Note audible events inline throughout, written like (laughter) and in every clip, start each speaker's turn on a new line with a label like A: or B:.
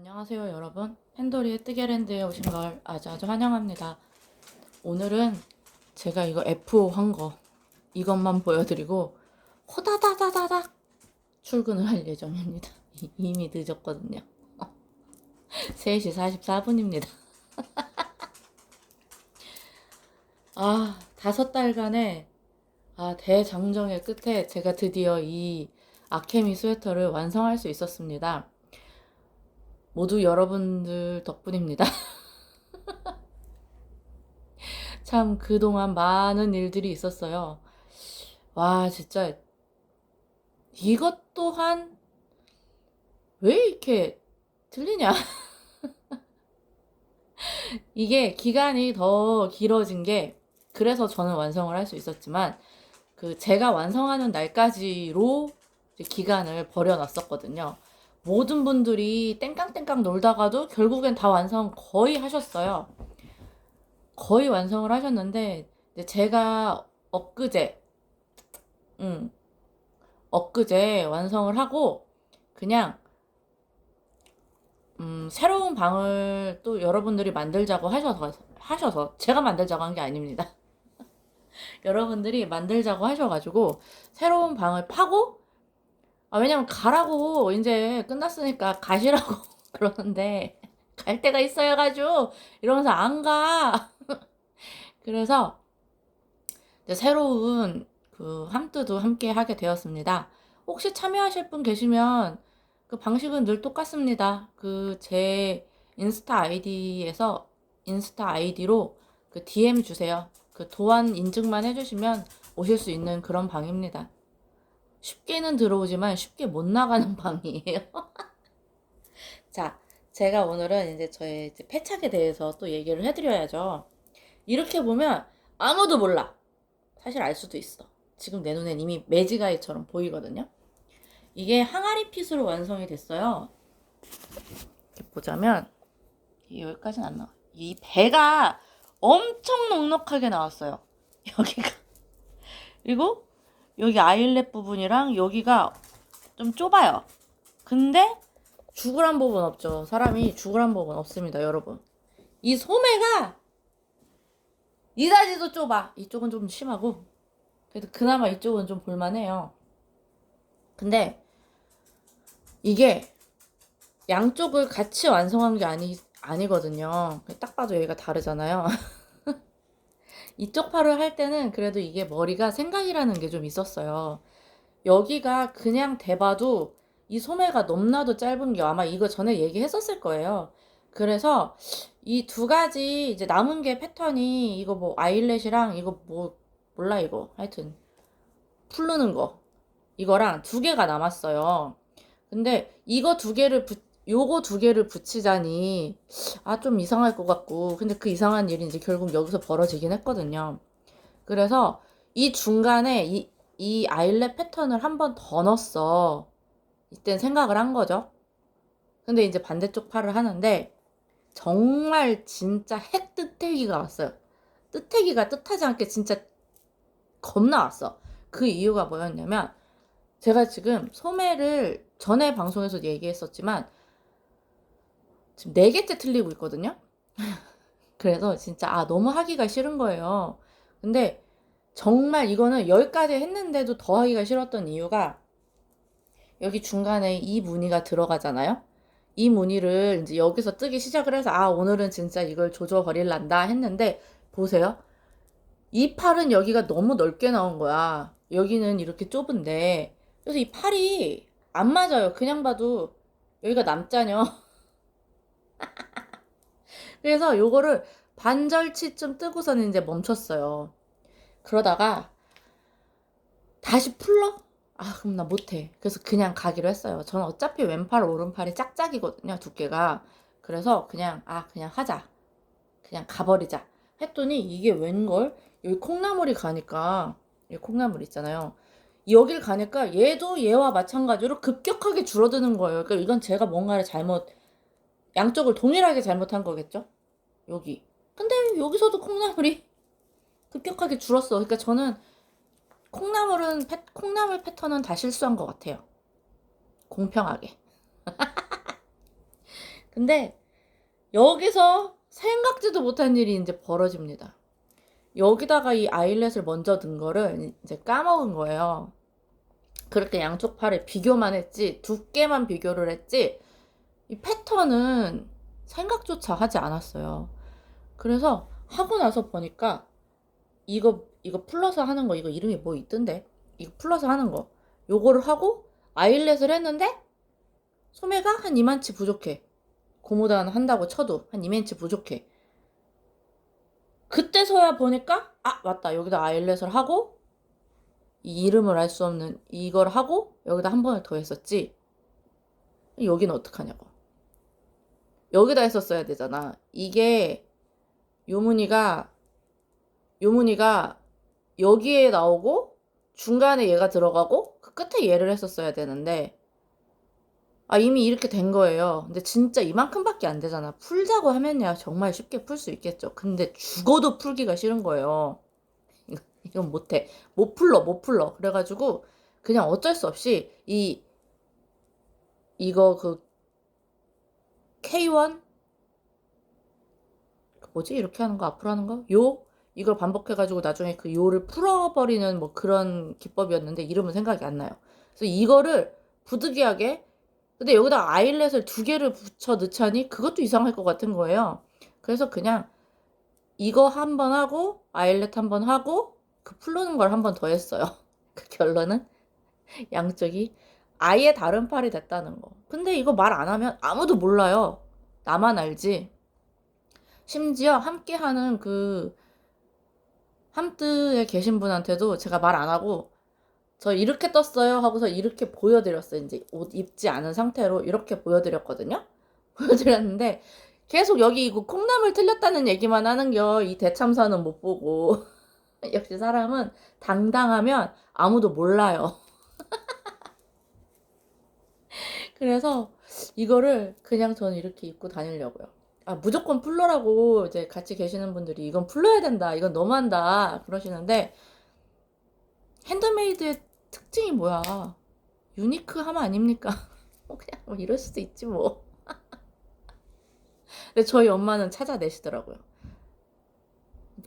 A: 안녕하세요 여러분. 팬도리의 뜨개랜드에 오신 걸 아주 아주 환영합니다. 오늘은 제가 이거 F5 한 거 이것만 보여드리고 호다다다다닥 출근을 할 예정입니다. 이- 이미 늦었거든요. (laughs) 3시 44분입니다. (laughs) 아 다섯 달간의 아, 대장정의 끝에 제가 드디어 이 아케미 스웨터를 완성할 수 있었습니다. 모두 여러분들 덕분입니다. (laughs) 참 그동안 많은 일들이 있었어요. 와, 진짜 이것 또한 왜 이렇게 틀리냐? (laughs) 이게 기간이 더 길어진 게 그래서 저는 완성을 할 수 있었지만 그 제가 완성하는 날까지로 기간을 버려놨었거든요. 모든 분들이 땡깡땡깡 놀다가도 결국엔 다 완성 거의 하셨어요. 거의 완성을 하셨는데 제가 엊그제, 음, 엊그제 완성을 하고 그냥 음, 새로운 방을 또 여러분들이 만들자고 하셔서 하셔서 제가 만들자고 한 게 아닙니다. (laughs) 여러분들이 만들자고 하셔가지고 새로운 방을 파고 아, 왜냐면 가라고 이제 끝났으니까 가시라고 (laughs) 그러는데 갈 데가 있어야가지고 이러면서 안 가. (laughs) 그래서 새로운 그 함뜨도 함께 하게 되었습니다. 혹시 참여하실 분 계시면 그 방식은 늘 똑같습니다. 그 제 인스타 아이디에서 인스타 아이디로 그 DM 주세요. 그 도안 인증만 해주시면 오실 수 있는 그런 방입니다. 쉽게는 들어오지만 쉽게 못 나가는 (laughs) 방이에요. (laughs) 자, 제가 오늘은 이제 저의 이제 패착에 대해서 또 얘기를 해드려야죠. 이렇게 보면 아무도 몰라. 사실 알 수도 있어. 지금 내 눈엔 이미 매지가이처럼 보이거든요. 이게 항아리 핏으로 완성이 됐어요. 보자면 이 여기까지는 안 나와. 이 배가 엄청 넉넉하게 나왔어요. (laughs) 여기가. 그리고 여기 아일렛 부분이랑 여기가 좀 좁아요. 근데 죽으란 법은 없죠. 사람이 죽으란 법은 없습니다, 여러분. 이 소매가 이다지도 좁아. 이쪽은 좀 심하고. 그래도 그나마 이쪽은 좀 볼만해요. 근데 이게 양쪽을 같이 완성한 게 아니, 아니거든요. 딱 봐도 여기가 다르잖아요. (laughs) 이쪽 팔을 할 때는 그래도 이게 머리가 생각이라는 게 좀 있었어요. 여기가 그냥 대봐도 이 소매가 넘나도 짧은 게 아마 이거 전에 얘기했었을 거예요. 그래서 이 두 가지 이제 남은 게 패턴이 이거 뭐 아일렛이랑 이거 뭐 몰라 이거 하여튼 풀르는 거 이거랑 두 개가 남았어요. 근데 이거 두 개를 붙 요거 두 개를 붙이자니 아 좀 이상할 것 같고 근데 그 이상한 일이 이제 결국 여기서 벌어지긴 했거든요. 그래서 이 중간에 이, 이 아일렛 패턴을 한 번 더 넣었어. 이땐 생각을 한 거죠. 근데 이제 반대쪽 팔을 하는데 정말 진짜 핵 뜨태기가 왔어요. 뜨태기가 뜻하지 않게 진짜 겁나 왔어. 그 이유가 뭐였냐면 제가 지금 소매를 전에 방송에서 얘기했었지만 지금 네 개째 틀리고 있거든요. (laughs) 그래서 진짜 아 너무 하기가 싫은 거예요. 근데 정말 이거는 열까지 했는데도 더 하기가 싫었던 이유가 여기 중간에 이 무늬가 들어가잖아요. 이 무늬를 이제 여기서 뜨기 시작을 해서 아 오늘은 진짜 이걸 조져 버릴란다 했는데 보세요. 이 팔은 여기가 너무 넓게 나온 거야. 여기는 이렇게 좁은데 그래서 이 팔이 안 맞아요. 그냥 봐도 여기가 남자녀. (laughs) (laughs) 그래서 요거를 반절치쯤 뜨고서는 이제 멈췄어요. 그러다가 다시 풀러? 아, 그럼 나 못해. 그래서 그냥 가기로 했어요. 저는 어차피 왼팔, 오른팔이 짝짝이거든요, 두께가. 그래서 그냥, 아, 그냥 하자. 그냥 가버리자. 했더니 이게 웬걸? 여기 콩나물이 가니까, 여기 콩나물 있잖아요. 여길 가니까 얘도 얘와 마찬가지로 급격하게 줄어드는 거예요. 그러니까 이건 제가 뭔가를 잘못, 양쪽을 동일하게 잘못한 거겠죠? 여기. 근데 여기서도 콩나물이 급격하게 줄었어. 그러니까 저는 콩나물은 패, 콩나물 패턴은 다 실수한 것 같아요. 공평하게. (laughs) 근데 여기서 생각지도 못한 일이 이제 벌어집니다. 여기다가 이 아이렛을 먼저 든 거를 이제 까먹은 거예요. 그렇게 양쪽 팔에 비교만 했지, 두께만 비교를 했지, 이 패턴은 생각조차 하지 않았어요. 그래서 하고 나서 보니까 이거, 이거 풀러서 하는 거, 이거 이름이 뭐 있던데? 이거 풀러서 하는 거. 요거를 하고 아이렛을 했는데 소매가 한 2만치 부족해. 고무단 한다고 쳐도 한 2만치 부족해. 그때서야 보니까 아 맞다 여기다 아이렛을 하고 이 이름을 알 수 없는 이걸 하고 여기다 한 번을 더 했었지. 여기는 어떡하냐고. 여기다 했었어야 되잖아. 이게 요무늬가 요무늬가 여기에 나오고 중간에 얘가 들어가고 그 끝에 얘를 했었어야 되는데 아 이미 이렇게 된 거예요. 근데 진짜 이만큼밖에 안 되잖아. 풀자고 하면야 정말 쉽게 풀 수 있겠죠. 근데 죽어도 풀기가 싫은 거예요. (laughs) 이건 못해. 못 풀러 못 풀러. 그래가지고 그냥 어쩔 수 없이 이 이거 그 K1 그 뭐지 이렇게 하는 거 앞으로 하는 거? 요 이걸 반복해가지고 나중에 그 요를 풀어버리는 뭐 그런 기법이었는데 이름은 생각이 안 나요. 그래서 이거를 부득이하게 근데 여기다 아이렛을 두 개를 붙여 넣자니 그것도 이상할 것 같은 거예요. 그래서 그냥 이거 한 번 하고 아이렛 한 번 하고 그 풀르는 걸 한 번 더 했어요. (laughs) 그 결론은 (laughs) 양쪽이 아예 다른 팔이 됐다는 거. 근데 이거 말 안 하면 아무도 몰라요. 나만 알지. 심지어 함께 하는 그 함뜨에 계신 분한테도 제가 말 안 하고 저 이렇게 떴어요 하고서 이렇게 보여드렸어요. 이제 옷 입지 않은 상태로 이렇게 보여드렸거든요. (laughs) 보여드렸는데 계속 여기 이거 콩나물 틀렸다는 얘기만 하는겨 이 대참사는 못 보고 (laughs) 역시 사람은 당당하면 아무도 몰라요. 그래서 이거를 그냥 저는 이렇게 입고 다니려고요. 아, 무조건 풀러라고 이제 같이 계시는 분들이 이건 풀러야 된다. 이건 너무한다. 그러시는데 핸드메이드의 특징이 뭐야? 유니크함 아닙니까? (laughs) 뭐 그냥 뭐 이럴 수도 있지 뭐. (laughs) 근데 저희 엄마는 찾아내시더라고요.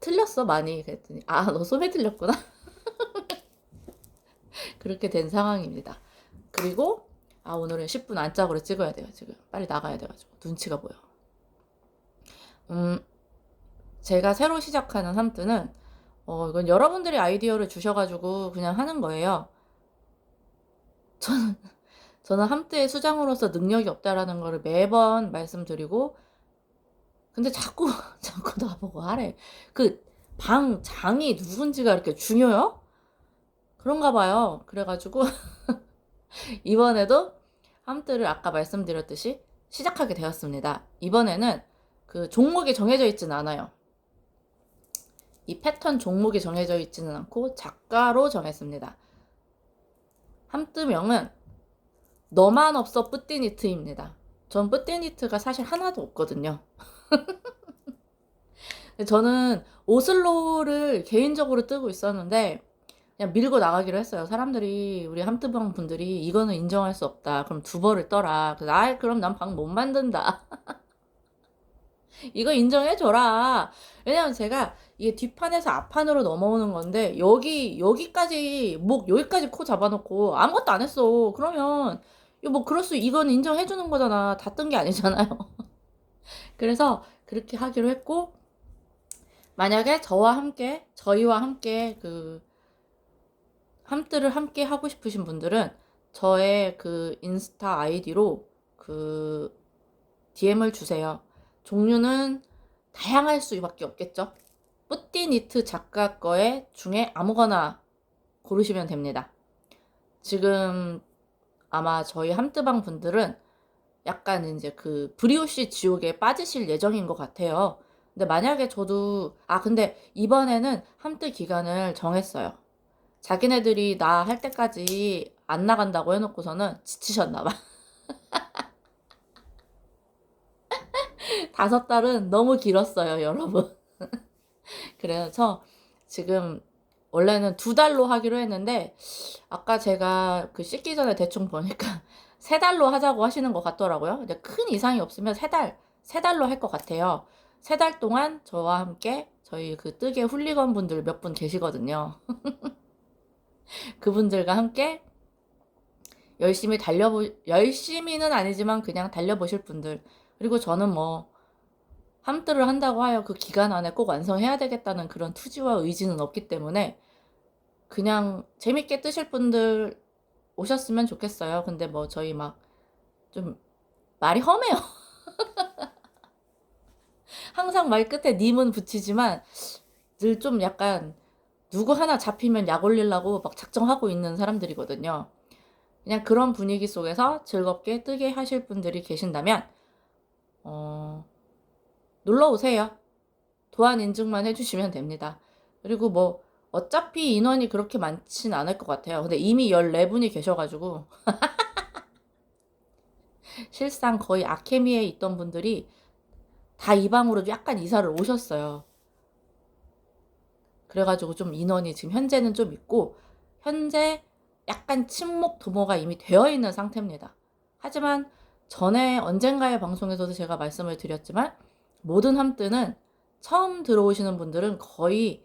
A: 틀렸어 많이 그랬더니 아 너 소매 틀렸구나. (laughs) 그렇게 된 상황입니다. 그리고 아 오늘은 10분 안짝으로 찍어야 돼요 지금 빨리 나가야 돼가지고 눈치가 보여. 음 제가 새로 시작하는 함뜨는 어 이건 여러분들이 아이디어를 주셔가지고 그냥 하는 거예요. 저는 저는 함뜨의 수장으로서 능력이 없다라는 거를 매번 말씀드리고 근데 자꾸 (laughs) 자꾸 나보고 하래. 그 방 장이 누군지가 이렇게 중요해요? 그런가 봐요. 그래가지고 (laughs) 이번에도 함뜨를 아까 말씀드렸듯이 시작하게 되었습니다. 이번에는 그 종목이 정해져 있지는 않아요. 이 패턴 종목이 정해져 있지는 않고 작가로 정했습니다. 함뜨명은 너만 없어 뿌띠니트입니다. 전 뿌띠니트가 사실 하나도 없거든요. (laughs) 저는 오슬로를 개인적으로 뜨고 있었는데 그냥 밀고 나가기로 했어요. 사람들이 우리 함뜨방 분들이 이거는 인정할 수 없다. 그럼 두 벌을 떠라. 그래서 아 그럼 난 방 못 만든다. (laughs) 이거 인정해줘라. 왜냐면 제가 이게 뒷판에서 앞판으로 넘어오는 건데 여기 여기까지 목 여기까지 코 잡아놓고 아무것도 안 했어. 그러면 뭐 그럴 수 이건 인정해주는 거잖아. 다 뜬 게 아니잖아요. (laughs) 그래서 그렇게 하기로 했고 만약에 저와 함께 저희와 함께 그 함뜨를 함께 하고 싶으신 분들은 저의 그 인스타 아이디로 그 DM을 주세요. 종류는 다양할 수밖에 없겠죠. 뿌띠니트 작가 거에 중에 아무거나 고르시면 됩니다. 지금 아마 저희 함뜨방 분들은 약간 이제 그 브리오시 지옥에 빠지실 예정인 것 같아요. 근데 만약에 저도 아 근데 이번에는 함뜨 기간을 정했어요. 자기네들이 나 할 때까지 안 나간다고 해놓고서는 지치셨나 봐. (laughs) 다섯 달은 너무 길었어요, 여러분. (laughs) 그래서 지금 원래는 두 달로 하기로 했는데 아까 제가 그 씻기 전에 대충 보니까 (laughs) 세 달로 하자고 하시는 것 같더라고요. 근데 큰 이상이 없으면 세 달, 세 달로 할 것 같아요. 세 달 동안 저와 함께 저희 그 뜨개 훌리건 분들 몇 분 계시거든요. 그분들과 함께 열심히 달려보, 열심히는 아니지만 그냥 달려보실 분들. 그리고 저는 뭐, 함뜨를 한다고 하여 그 기간 안에 꼭 완성해야 되겠다는 그런 투지와 의지는 없기 때문에 그냥 재밌게 뜨실 분들 오셨으면 좋겠어요. 근데 뭐 저희 막 좀 말이 험해요. (laughs) 항상 말 끝에 님은 붙이지만 늘 좀 약간 누구 하나 잡히면 약 올리려고 막 작정하고 있는 사람들이거든요. 그냥 그런 분위기 속에서 즐겁게 뜨게 하실 분들이 계신다면 어, 놀러 오세요. 도안 인증만 해주시면 됩니다. 그리고 뭐 어차피 인원이 그렇게 많진 않을 것 같아요. 근데 이미 14분이 계셔가지고 (laughs) 실상 거의 아케미에 있던 분들이 다 이 방으로 약간 이사를 오셨어요. 그래가지고 좀 인원이 지금 현재는 좀 있고 현재 약간 침묵 도모가 이미 되어 있는 상태입니다. 하지만 전에 언젠가의 방송에서도 제가 말씀을 드렸지만 모든 함뜨는 처음 들어오시는 분들은 거의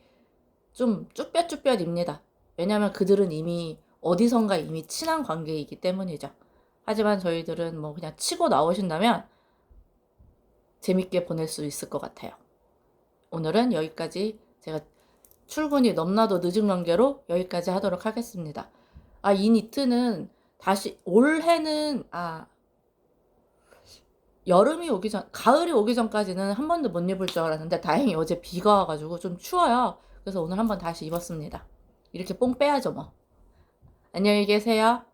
A: 좀 쭈뼛쭈뼛입니다. 왜냐하면 그들은 이미 어디선가 이미 친한 관계이기 때문이죠. 하지만 저희들은 뭐 그냥 치고 나오신다면 재밌게 보낼 수 있을 것 같아요. 오늘은 여기까지 제가 출근이 넘나도 늦은 관계로 여기까지 하도록 하겠습니다. 아, 이 니트는 다시 올해는 아 여름이 오기 전 가을이 오기 전까지는 한 번도 못 입을 줄 알았는데 다행히 어제 비가 와가지고 좀 추워요. 그래서 오늘 한번 다시 입었습니다. 이렇게 뽕 빼야죠 뭐. 안녕히 계세요.